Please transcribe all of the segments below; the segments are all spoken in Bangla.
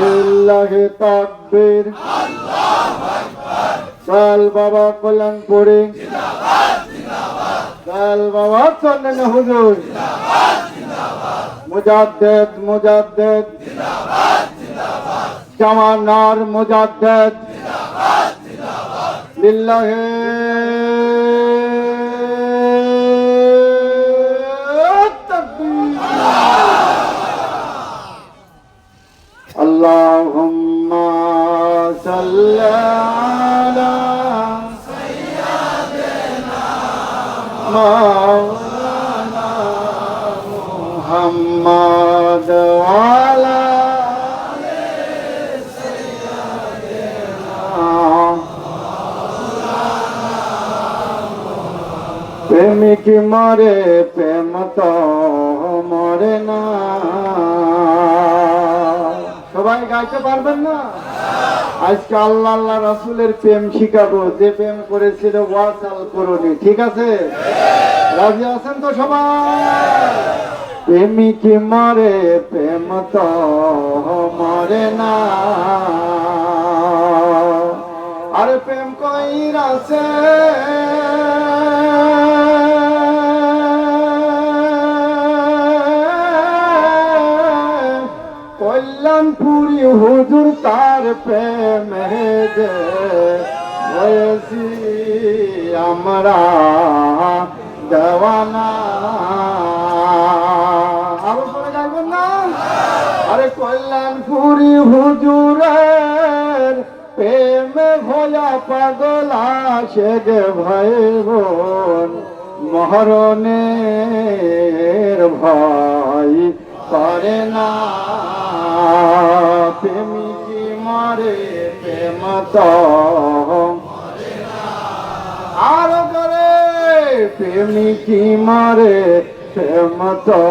লিল্লাহি তাকবীর। কাল বাবা কল্যাণপুরে। কাল বাবা চন্দ্র হুজুর। মুজাদ্দেদ মুজাদ্দেদ। জামানার মুজাদ্দেদ। লিল্লাহি اللهم صل على سيدنا مولانا محمد وعلى آل سيدنا প্রেমিক মরে প্রেম তো মরে না সবাই গাইতে পারবেন না? আজকে আল্লাহ আল্লাহ রাসুলের প্রেম শিখাবো। যে প্রেম করেছিল ওয়াসাল করুনি, ঠিক আছে? রাজি আছেন তো সবাই? প্রেমিক মরে, প্রেম তো মরে না। আরে প্রেম কইরাছে হুজুর তার প্রেমে যে হয়েছি আমরা দেওয়ানা। আরও পরে গাইবেন না? আরে কল্যাণপুরি হুজুরের প্রেমে ভয়া পাগল আসে গে ভাই বোন। মহরণের ভয় করে না। প্রেমিকি মরে প্রেম তো আরও করে প্রেমিকি মরে প্রেম তো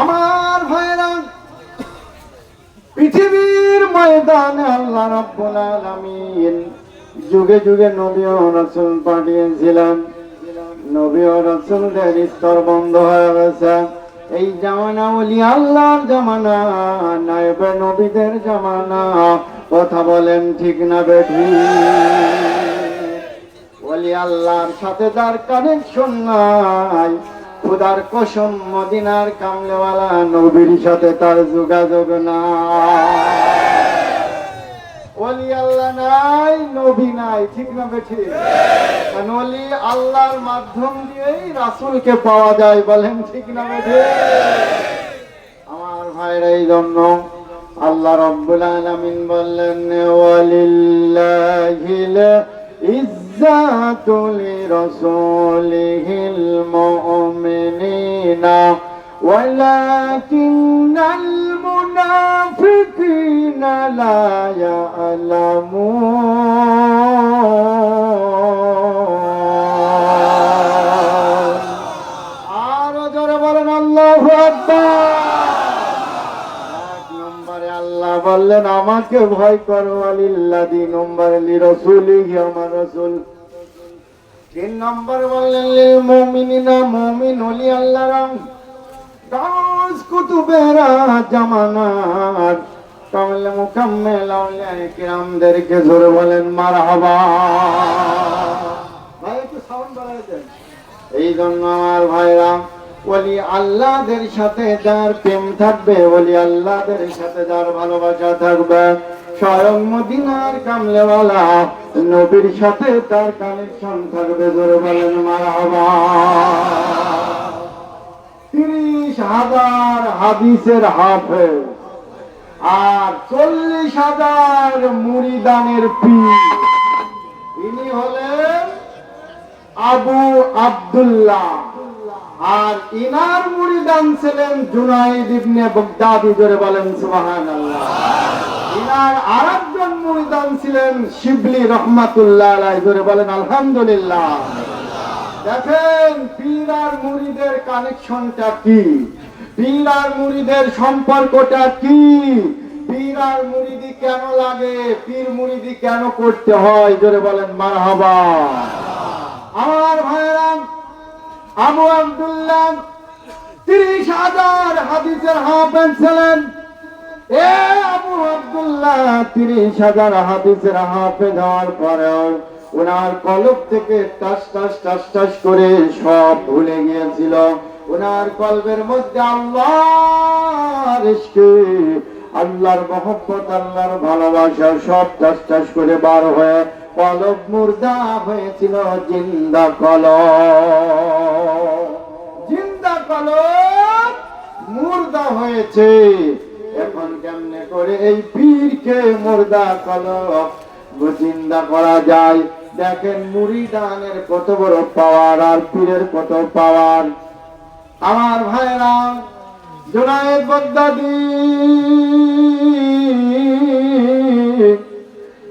আমার ভাইরা, পৃথিবীর ময়দানে আল্লাহ রাব্বুল আলামিন যুগে যুগে নবী ও রাসূল পাঠিয়েছিলেন। নবী ও রাসূলদের স্তর বন্ধ হয়ে গেছে। এই জামানা ওলি আল্লাহর জামানা নাইবে নবীদের জামানা। কথা বলেন ঠিক না বেঠি। ওলি আল্লাহর সাথে তার কানেকশন নাই। খুদার কসম মদিনার কামলেওয়ালা নবীর সাথে তার যোগাযোগ নাই। ওলি আল্লাহ নাই, নবী নাই, ঠিক না বেঠি? ওলি আল্লাহর মাধ্যম দিয়েই রাসুলকে পাওয়া যায় বলেন, ঠিক না আমার ভাইরা এই জন্য আল্লাহ রব্বুল আলামিন বললেন ওয়ালিল্লাহিল ইজ্জাতু লিরাসূলিহিল মুমিনিনা। ولكن المنافقين لا يعلمون আরো জোরে বলেন আল্লাহু আকবার এক নম্বরে আল্লাহ বললেন আমাকে ভয় করো আলিল্লাহ দুই নম্বরে লি রসুলি আমার রসুল তিন নম্বর বললেন লিল মুমিনিনা মুমিন হলি আল্লাহ রং দাস কুতুবেরা জামানার। কামলে মুকাম্মেল আউলিয়া কিরামদেরকে জোরে বলেন, মারহাবা। ভাই এই জন্য আমার ভাইরা, ওলি আল্লাহদের সাথে যার প্রেম থাকবে, ওলি আল্লাহদের সাথে যার ভালোবাসা থাকবে, স্বয়ং মদিনার কামলেওয়ালা নবীর সাথে তার কানেকশন থাকবে, জোরে বলেন, মারহাবা। তিরিশ হাজার হাদিসের হাফেজ আর চল্লিশ হাজার মুড়িদানের হলেন আবু আব্দুল্লাহ। আর ইনার মুরিদান ছিলেন জুনাইদ ইবনে বগদাদি, জোরে বলেন সুবহানাল্লাহ। ইনার আর একজন মুরিদান ছিলেন শিবলি রহমাতুল্লাহ জোরে বলেন আলহামদুলিল্লাহ। দেখেন পীর আর মুরিদের কানেকশনটা কি? পীর আর মুরিদের সম্পর্কটা কি? পীর আর মুরিদি কেন লাগে? পীর মুরিদি কেন করতে হয়? জোরে বলেন, মারহাবা। আমার ভাইরা আবু আব্দুল্লাহ, তিরিশ হাজার হাদিসের হাফেজ ছিলেন। এ আবু আব্দুল্লাহ, তিরিশ হাজার হাদিসের হাফেজ হওয়ার পরেও ওনার কলব থেকে টাস টাস টাস টাস করে সব ভুলে গিয়েছিল। ওনার কলবের মধ্যে আল্লাহ আল্লাহর মহব্বত, আল্লাহর ভালোবাসা সব টাস টাস করে বার হয়ে কলব মুর্দা হয়েছিল জিন্দা কলব। জিন্দা কলব মুর্দা হয়েছে। এখন কেমনে করে এই পীরকে মুর্দা কলব? জিন্দা করা যায়। দেখেন মুড়িদানের কত বড় পাওয়ার আর পীরের কত পাওয়ার। আমার ভাইরা জোনায়েদ বগদাদি,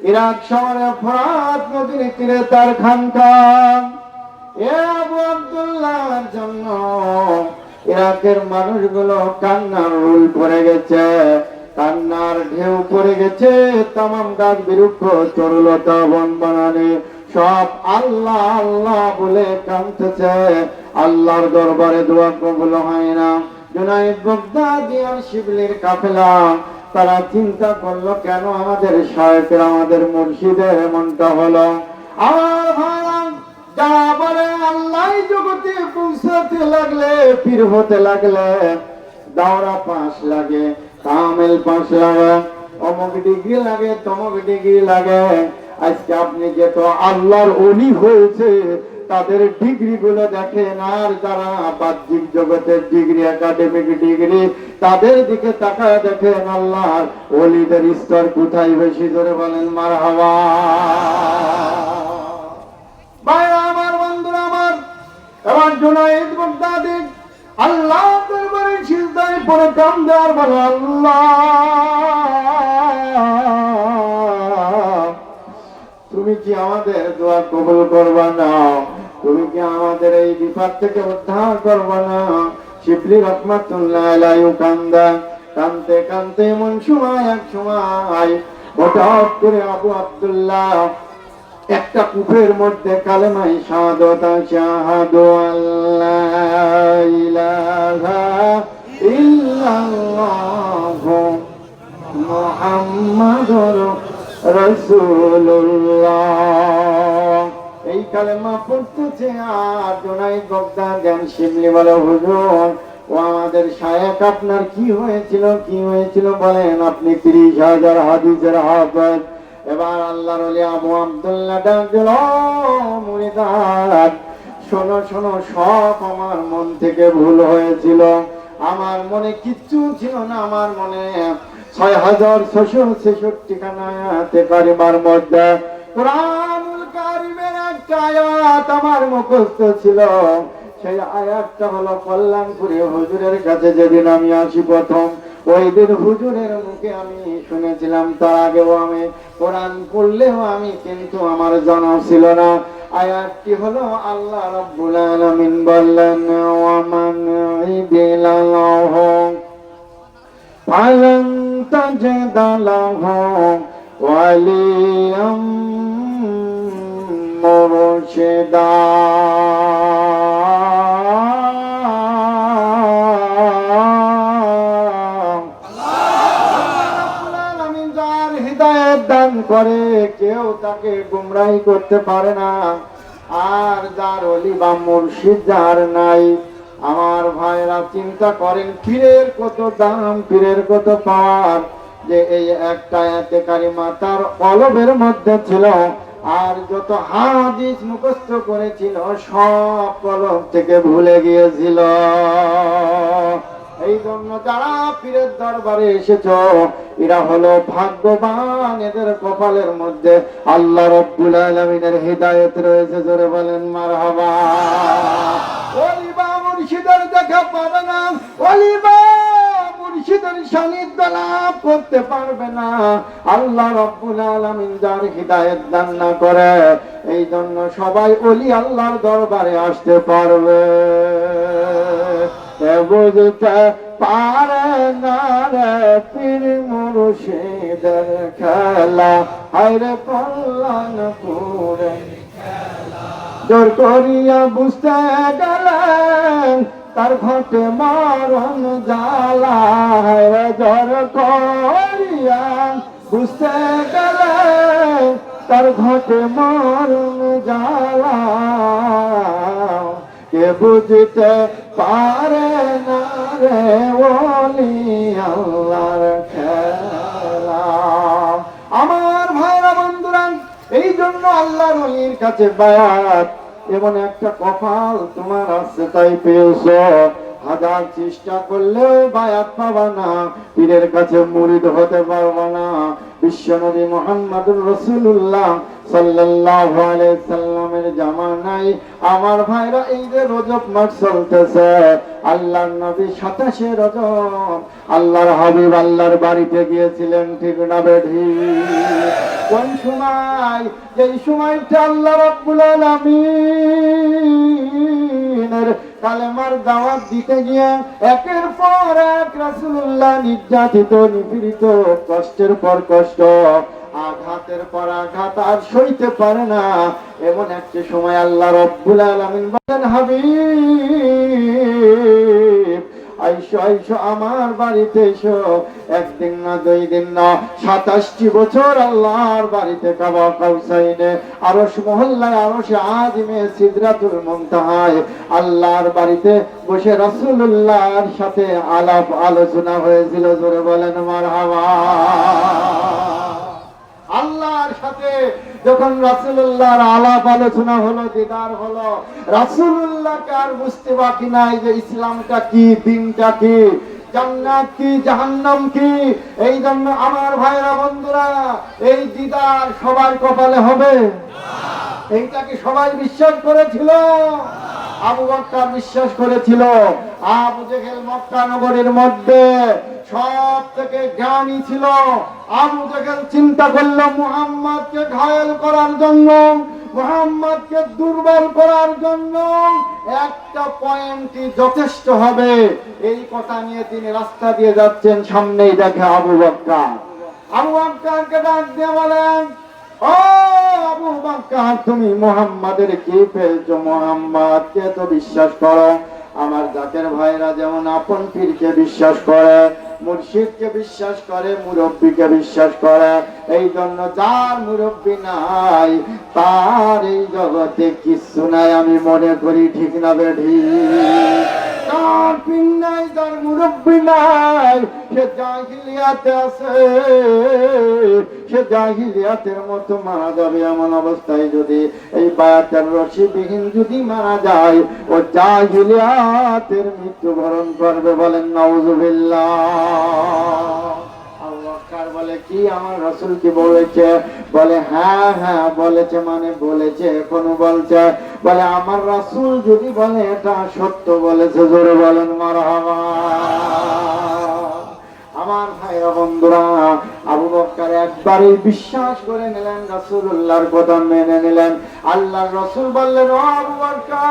ইরাক শহরে ফরাত নদীর তীরে তার খানখান এ আবু আব্দুল্লাহর জন্য ইরাকের মানুষগুলো কান্নার রুল পড়ে গেছে। কান্নার ঢেউ পড়ে গেছে, তামাম গাছ বিরুক্ষ, তরুলতা বন বানানে সব আল্লাহ আল্লাহ বলে কাঁদতেছে। আল্লাহর দরবারে দোয়া কবুল হয় না। তারা চিন্তা করল, কেন আমাদের আমাদের মুর্শিদের এমনটা হলো? আমার ভাইরা যারা বলে আল্লাহ জগতে পৌঁছাতে লাগলে পীর হতে লাগলে, দাওরা পাস লাগে। কামেল পাস লাগে। অমুক ডিগ্রি লাগে, তমুক ডিগ্রি লাগে। আজকে আপনি যে তো আল্লাহর অলি হয়েছে, তাদের ডিগ্রি গুলো দেখেন, আর যারা বাহ্যিক জগতের ডিগ্রি একাডেমিক ডিগ্রি, তাদের দিকে তাকায় দেখেন, আল্লাহর অলিদের স্তর কোথায় বেশি ধরে বলেন মার হাওয়া আমার বন্ধুরা, আমার এবার জুনাইদ বগদাদি আল্লাহ পড়ে কাম দেওয়ার বলে, আল্লাহ, তুমি কি আমাদের দোয়া কবুল করবা না? তুমি কি আমাদের এই বিপদ থেকে উদ্ধার করবা না? শিবলি রহমাতুল্লাহ কান্দা, কানতে কানতে এমন সময়, এক সময় হঠাৎ করে আবু আব্দুল্লাহ একটা কূপের মধ্যে কালেমাই শাহাদত শাহাদু আল্লাহ ইলাহা ইল্লাল্লাহ মুহাম্মাদুর রাসূলুল্লাহ। এই কালেমা পড়তেছে আর জোনাই গদ্দা জ্ঞান শিবলি বলে, হুজুর, ও আমাদের শায়েক আপনার কি হয়েছিল কি হয়েছিল বলেন আপনি তিরিশ হাজার হাদিসের হাফেজ। এবার আল্লাহর ওলি আবু আব্দুল্লাহ ডাক দিল শোনো শোনো, সব আমার মন থেকে ভুল হয়েছিল। আমার মনে কিচ্ছু ছিল না, আমার মনে ছয় হাজার ছশো ছেষট্টি খানাতে মধ্যে। কারিমের একটা আয়াত আমার মুখস্থ ছিল। সেই আয়াতটা হলো, কল্যাণপুরে হুজুরের কাছে যেদিন আমি আসি প্রথম, ওই দিন হুজুরের মুখে আমি শুনেছিলাম, তার আগেও আমি কোরআন পড়লেও আমি কিন্তু আমার জানা ছিল না। আয়াতটি হল আল্লাহ রাব্বুল আলামিন বললেন ওয়ামান ইদিলাল্লাহু ফালান তাজদালাহু ওয়ালিয়াম মুরশিদা। দান করে, কেউ তাকে গুমরাহি করতে পারে না। আর যার অলি বা মুর্শিদ যার নাই, আমার ভাইরা চিন্তা করেন পীরের কত দাম পীরের কত পাওয়ার? যে এই একটা এতে কারিমা তার কলবের মধ্যে ছিল, আর যত হাদিস মুখস্থ করেছিল, সব কলম থেকে ভুলে গিয়েছিল। এই জন্য যারা পীরের দরবারে এসেছ, এরা হলো ভাগ্যবান এদের কপালের মধ্যে। আল্লাহ রব্বুল আলমিনের হৃদায়ত রয়েছে, জোরে বলেন, মারহাবা। ওলিবা মুর্শিদের দেখা পাবে না ওলিবা মুর্শিদের সান্নিধ্য লাভ করতে পারবে না। আল্লাহ রব্বুল আলামিন যার হৃদায়ত দান না করে, এই জন্য সবাই ওলি আল্লাহর দরবারে আসতে পারবে। হায়রে জোর করিয়া বুঝতে গেলেন, তার ঘটে মরণ জ্বালায় জ্বর করিয়া বুঝতে গেলে তার ঘটে মরণ জ্বালা। কে বুঝতে পারে না রে ওলি আল্লাহর আমার ভাইরা বন্ধুরা এই জন্য আল্লাহর অলির কাছে বায়াত। এমন একটা কপাল তোমার আছে, তাই পেয়েছ। হাজার চেষ্টা করলেও বায়াত পাবা না, পীরের কাছে মুরিদ হতে পারবা না। বিশ্বনবী মোহাম্মদুর রসুল্লাহ সাল্লাল্লাহু আলাইহি সাল্লামের জামানায় আমার ভাইরা এই যে রজব মাস চলতেছে, আল্লাহর নবী সাতাশে রজব, আল্লাহর হাবিব আল্লাহর বাড়িতে গিয়েছিলেন, ঠিক না বেঠি? কোন সময়? যেই সময়টা আল্লাহ রাব্বুল আলামিনের কালেমার দাওয়াত দিতে গিয়ে একের পর এক রাসূলুল্লাহ নির্যাতিত, নিপীড়িত, কষ্টের পর কষ্ট আঘাতের পর আঘাত আর সইতে পারে না। এমন একটি সময় আল্লাহ রব্বুল আলমিন বলেন, হাবিব! আইসো আইসো, আমার বাড়িতে এসো। একদিন না, দুই দিন না, সাতাশটি বছর আল্লাহর বাড়িতে কাবা কাউসাইনে আরস মহল্লায় আরস আজিমে সিদরাতুল মুনতাহায় আল্লাহর বাড়িতে বসে রাসূলুল্লাহর সাথে আলাপ আলোচনা হয়েছিল। জোরে বলেন, মারহাবা। আল্লাহর সাথে যখন রাসূলুল্লাহর আলাপ আলোচনা হলো, দিদার হলো, রাসূলুল্লাহকে আর বুঝতে বাকি নাই যে ইসলামটা কি, দিনটা কি, জান্নাত কি, জাহান্নাম কি? এই জন্য আমার ভাইরা বন্ধুরা, এই দিদার সবার কপালে হবে। এইটাকে সবাই বিশ্বাস করেছিল? আবু বিশ্বাস করেছিল। আবু জেহেল মক্কা নগরের মধ্যে সব থেকে জ্ঞানী ছিল। আবু জেহেল চিন্তা করল, মুহাম্মদকে ঘায়েল করার জন্য দুর্বল করার জন্য একটা পয়েন্টই যথেষ্ট হবে। এই কথা নিয়ে তিনি রাস্তা দিয়ে যাচ্ছেন, সামনেই দেখে আবু বক্কর। আবু ডাক দিয়ে বলেন, ও আবু বকর তুমি মুহাম্মাদের কি পেয়েছ মুহাম্মাদকে তো বিশ্বাস করো, আমার জাতের ভাইরা যেমন আপন পীরকে বিশ্বাস করে মুর্শিদকে বিশ্বাস করে, মুরব্বীকে বিশ্বাস করে। এই জন্য যার মুরব্বী নাই, তার এই জগতে কিছু নাই, আমি মনে করি ঠিক না বেঠি যার পীর নাই, যার মুরব্বী নাই, সে জাহিলিয়াতে আছে। সে জাহিলিয়াতের মতো মারা যাবে এমন অবস্থায় যদি এই বায়াতের রশি বিহীন যদি মারা যায়, ও জাহিলিয়াতের মৃত্যুবরণ করবে বলেন বকর কি আমার রসুল কি বলেছে? বলে হ্যাঁ হ্যাঁ বলেছে মানে বলেছে বলছে। বলে, আমার রসুল যদি বলে, এটা সত্য বলেছে, জোরে বলেন, মারহাবা। আমার বন্ধুরা, আবু বক্কর একবারই বিশ্বাস করে নিলেন, রাসূলুল্লাহর কথা মেনে নিলেন। আল্লাহর রসুল বললেন আবু বক্কর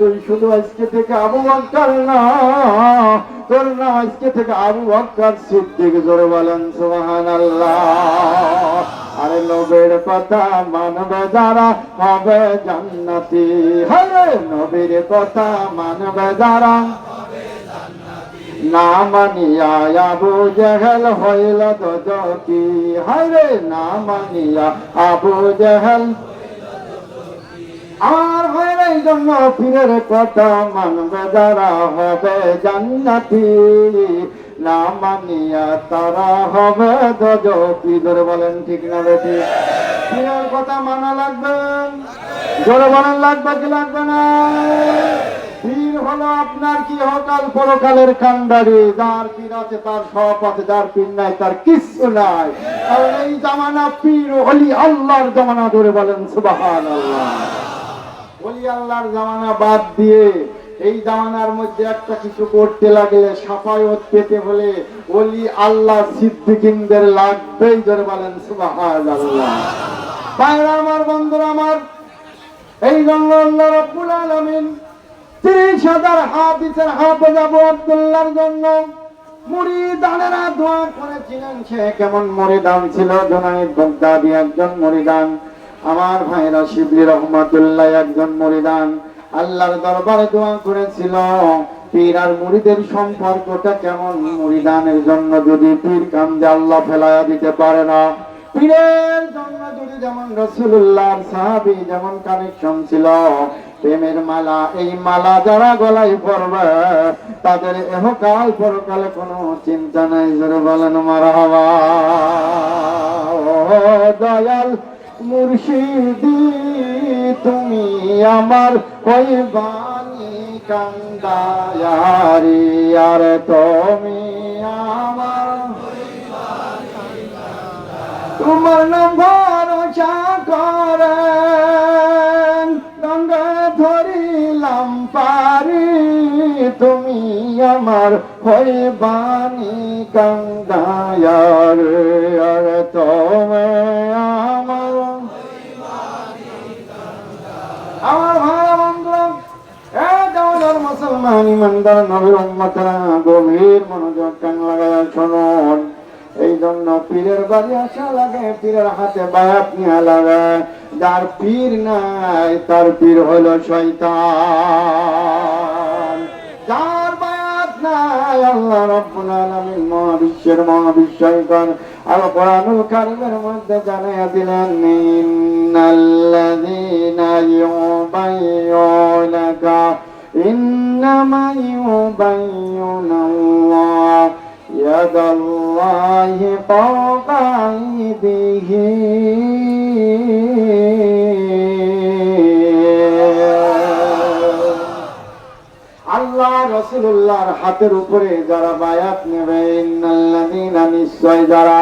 তুই শুধু আজকে থেকে আবু বক্কর না, তোর নাম আজকে থেকে আবু বক্কর সিদ্দিক জোরে বলেন, সুবহানাল্লাহ। আরে নবীর কথা মানবে যারা, হবে জান্নাতি। হরে নবীর কথা মানবে যারা, না মানিয়া আবু জেহেল হইল তো জকি হরে না মানিয়া আবু জেহেল। আর হইল এই জন্য কথা মানবে যারা হবে জান্নাতি। না মানিয়া তারা হবে দজকি ধরে বলেন, ঠিক না বেটি? পীরের কথা মানা লাগবে। জোরে বলেন, লাগবে কি লাগবে না? হলো আপনার কি হকাল পরকালের কান্ডারি যার পীর আছে তার সব আছে, যার পীর নাই তার নাই। কারণ এই জামানা পীর হলি আল্লাহর জামানা ধরে বলেন সুবাহান আল্লাহ হলি আল্লাহর জামানা বাদ দিয়ে এই জামানার মধ্যে একটা কিছু করতে লাগলে সাফায়ত পেতে হলে ওলি আল্লাহ সিদ্দিকিনদের লাগবেই ধরে বলেন সুবাহান আল্লাহ আমার, বন্ধুরা আমার, এই জন্য আল্লাহ রব্বুল আলামিন তিরিশ হাজার হাফিজের হাফেজ আবু আব্দুল্লাহর জন্য মুরিদানেরা দোয়া করেছিলেন। সে কেমন মুরিদান ছিল? জোনায়েদ বগদাদি একজন মুরিদান। আমার ভাইরা শিবলি রহমাতুল্লাহ একজন মুরিদান, আল্লাহর দরবারে দোয়া করেছিল, পীর আর মুরিদের সম্পর্কটা কেমন মুরিদানের জন্য যদি পীর কান্দে আল্লাহ ফেলায়া দিতে পারে না? পীরের জন্য যদি যেমন রসুল্লাহ সাহাবি যেমন কানেকশন ছিল, প্রেমের মালা, এই মালা যারা গলায় পড়বে তাদের এহকাল পরকালে কোনো চিন্তা নাই, জোরে বলেন মারা দয়াল মুর্শিদি, তুমি আমার ওই বাণী কান্দায়ারি, আর তুমি আমার তোমার নাম ভরসা করেন, গঙ্গা ধরিলাম পারি, তুমি আমার হয়ে বাণী গঙ্গায়ার আর তুমি আমার আমার নবীর উম্মতরা গভীর মনোযোগ লাগায় শুনুন। এই জন্য পীরের বাড়ি আসা লাগে, পীরের হাতে বায়াত নেওয়া লাগে। যার পীর নাই, তার পীর হলো শয়তান। যার বায়াত নাই, আল্লাহ রাব্বুল আলামিন মহাবিশ্বের মহাবিশ্বকর আল কোরআনুল কারীমের মধ্যে জানাইয়া দিলেন ইন্নাল্লাযীনা ইউবাইয়ুনাকা ইন্নামা ইউবাইয়ুনাল্লাহ ইয়াদাল্লাহি ফাওকা আইদিহিম আল্লাহ রসুল্লাহর হাতের উপরে যারা বায়াত নেবে নিশ্চয় যারা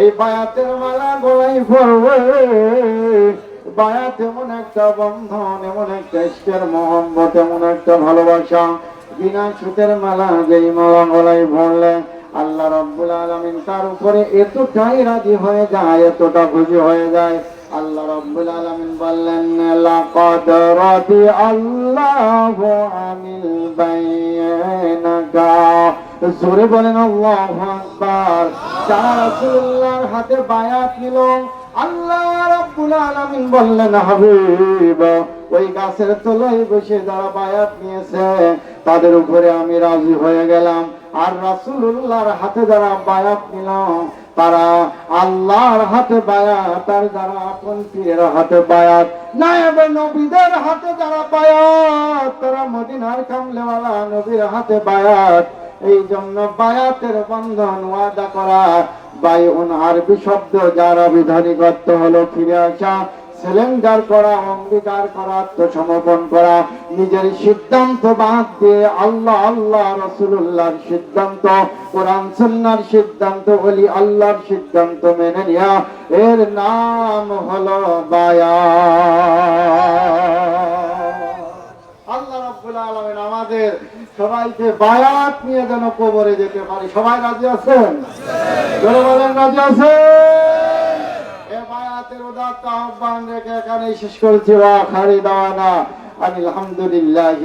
এই বায়াতের মালা গলায় পড়বে, বায়াত এমন একটা বন্ধন, এমন একটা ইষ্টের মহব্বত, এমন একটা ভালোবাসা, বিনা সুতের মালা যেই মালা গলায় ভরলে আল্লাহ রব্বুল আলামিন তার উপরে এতটাই রাজি হয়ে যায়, এতটা খুশি হয়ে যায়। আল্লাহ রব্বুল আলামিন বললেন, লাকাদ রাদি আল্লাহু আনিল বাইনাকা জোরে বলেন, আল্লাহু আকবার। যারা রাসূলুল্লাহর হাতে বায়াত নিল, আল্লাহ রাব্বুল আলামিন বললেন, হাবিব, ওই গাছের তলায় বসে যারা বায়াত নিয়েছে, তাদের উপরে আমি রাজি হয়ে গেলাম। আর রাসূলুল্লাহর হাতে যারা বায়াত নিল তারা আল্লাহর হাতে বায়াত আর যারা আপন পীরের হাতে বায়াত, নায়েব নবীদের হাতে যারা বায়াত, তারা মদিনার কামলেওয়ালা নবীর হাতে বায়াত। এই জন্য বায়াতের বন্ধন ওয়াদা করা, বায়ুন আরবি শব্দ যার অভিধানিকত্ব হলো ফিরে আসা। সিলিন্ডার করা, অঙ্গীকার করা, আত্মসমর্পণ করা, নিজের সিদ্ধান্ত বাদ দিয়ে আল্লাহ আল্লাহ রসুল্লাহর সিদ্ধান্ত, কোরআন সুন্নার সিদ্ধান্ত বলি আল্লাহর সিদ্ধান্ত মেনে নেওয়া এর নাম হলো বায়া আল্লাহ রাব্বুল আলামিন আমাদের সবাইকে বায়াত নিয়ে যেন কবরে যেতে পারি। সবাই রাজি আছেন? বলেন, রাজি আছেন? এ বায়াতের উদাত্ত আহ্বান রেখে এখানে শেষ করেছি ওয়া খারি দাওয়ানা আলহামদুলিল্লাহি